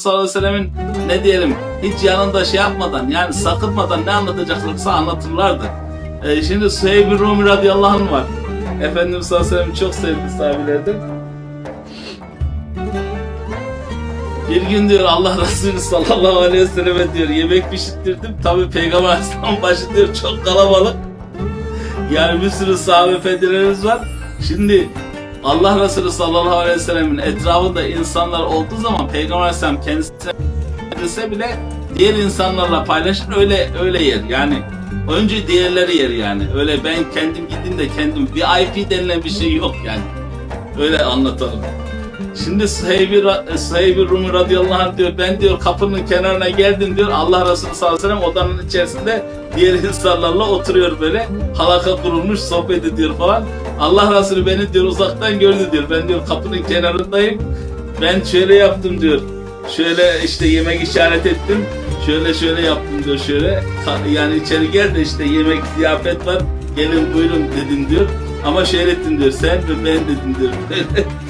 sallallahu aleyhi ve sellemin ne diyelim hiç yanında şey yapmadan yani sakınmadan ne anlatacaklarsa anlatırlardı. Ee, şimdi Süheyb-i Rumi radıyallahu anh var. Efendimiz sallallahu aleyhi ve sellem çok sevdi sahabelerden. Bir gün diyor Allah Resulü sallallahu aleyhi ve selleme diyor yemek pişirttirdim. Tabi Peygamber Aleyhisselam başı diyor çok kalabalık. Yani bir sürü sahabe efendilerimiz var. Şimdi Allah Resulü sallallahu aleyhi ve sellemin etrafında insanlar olduğu zaman Peygamber Aleyhisselam kendisi ise bile diğer insanlarla paylaşır öyle öyle yer. Yani önce diğerleri yer yani. Öyle ben kendim gideyim de kendim VIP denilen bir şey yok yani. Öyle anlatalım. Şimdi Suheyb-i, Ra- Suheyb-i Rumi radıyallahu anh diyor ben diyor kapının kenarına geldim diyor Allah Resulü sallallahu aleyhi ve sellem odanın içerisinde diğer insanlarla oturuyor böyle halaka kurulmuş sohbet ediyor falan. Allah Resulü beni diyor uzaktan gördü diyor ben diyor kapının kenarındayım ben şöyle yaptım diyor. Şöyle işte yemek işaret ettim şöyle şöyle yaptım diyor şöyle. Yani içeri gel de işte yemek ziyafet var gelin buyurun dedim diyor. Ama şöyle ettim diyor sen ve ben dedim diyor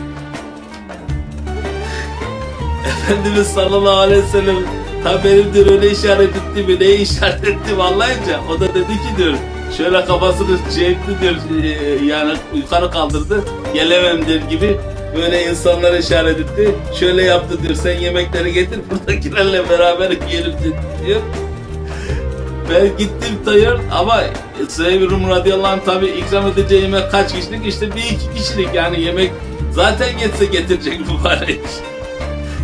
Efendimiz sallallahu aleyhi ve sellem tabi benim diyor öyle işaret etti mi? Neyi işaret etti? Anlayınca o da dedi ki diyor şöyle kafasını çekti diyor e, yani yukarı kaldırdı gelemem der gibi böyle insanlara işaret etti. Şöyle yaptı diyor sen yemekleri getir buradakilerle beraber yiyelim diyor. Ben gittim diyor ama Süheyb Rum radıyallahu anh tabi ikram edeceği yemek kaç kişilik? İşte bir iki kişilik yani yemek zaten getse getirecek mübarek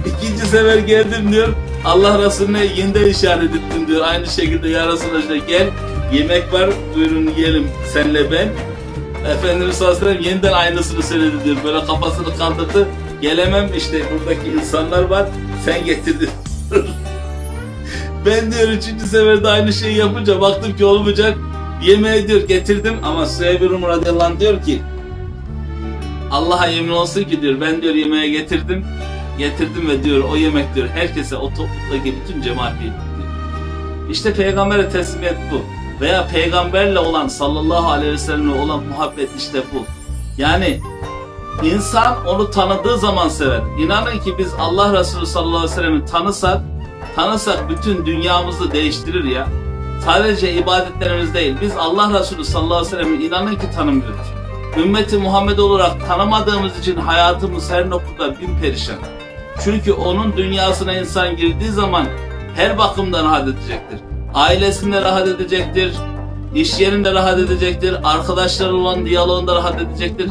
İkinci sefer geldim diyor. Allah Resulüne yeniden işaret ettim diyor. Aynı şekilde ya Resulallah gel yemek var buyurun yiyelim senle ben. Efendimiz sallallahu aleyhi ve sellem yeniden aynısını söyledi diyor. Böyle kafasını kaldırdı. Gelemem işte buradaki insanlar var sen getirdin. ben diyor üçüncü seferde aynı şeyi yapınca baktım ki olmayacak. Yemeği diyor getirdim ama Süheyb-i Rum radıyallahu anh diyor ki Allah'a yemin olsun ki diyor ben diyor yemeğe getirdim getirdim ve diyor o yemek diyor herkese o topluluktaki bütün cemaat diyor. İşte peygambere teslimiyet bu. Veya peygamberle olan sallallahu aleyhi ve sellemle olan muhabbet işte bu. Yani insan onu tanıdığı zaman sever. İnanın ki biz Allah Resulü sallallahu aleyhi ve sellem'i tanısak, tanısak bütün dünyamızı değiştirir ya. Sadece ibadetlerimiz değil. Biz Allah Resulü sallallahu aleyhi ve sellem'i inanın ki tanımıyoruz. Ümmeti Muhammed olarak tanımadığımız için hayatımız her noktada bin perişan. Çünkü onun dünyasına insan girdiği zaman her bakımdan rahat edecektir. Ailesinde rahat edecektir, iş yerinde rahat edecektir, arkadaşları olan diyaloğunda rahat edecektir.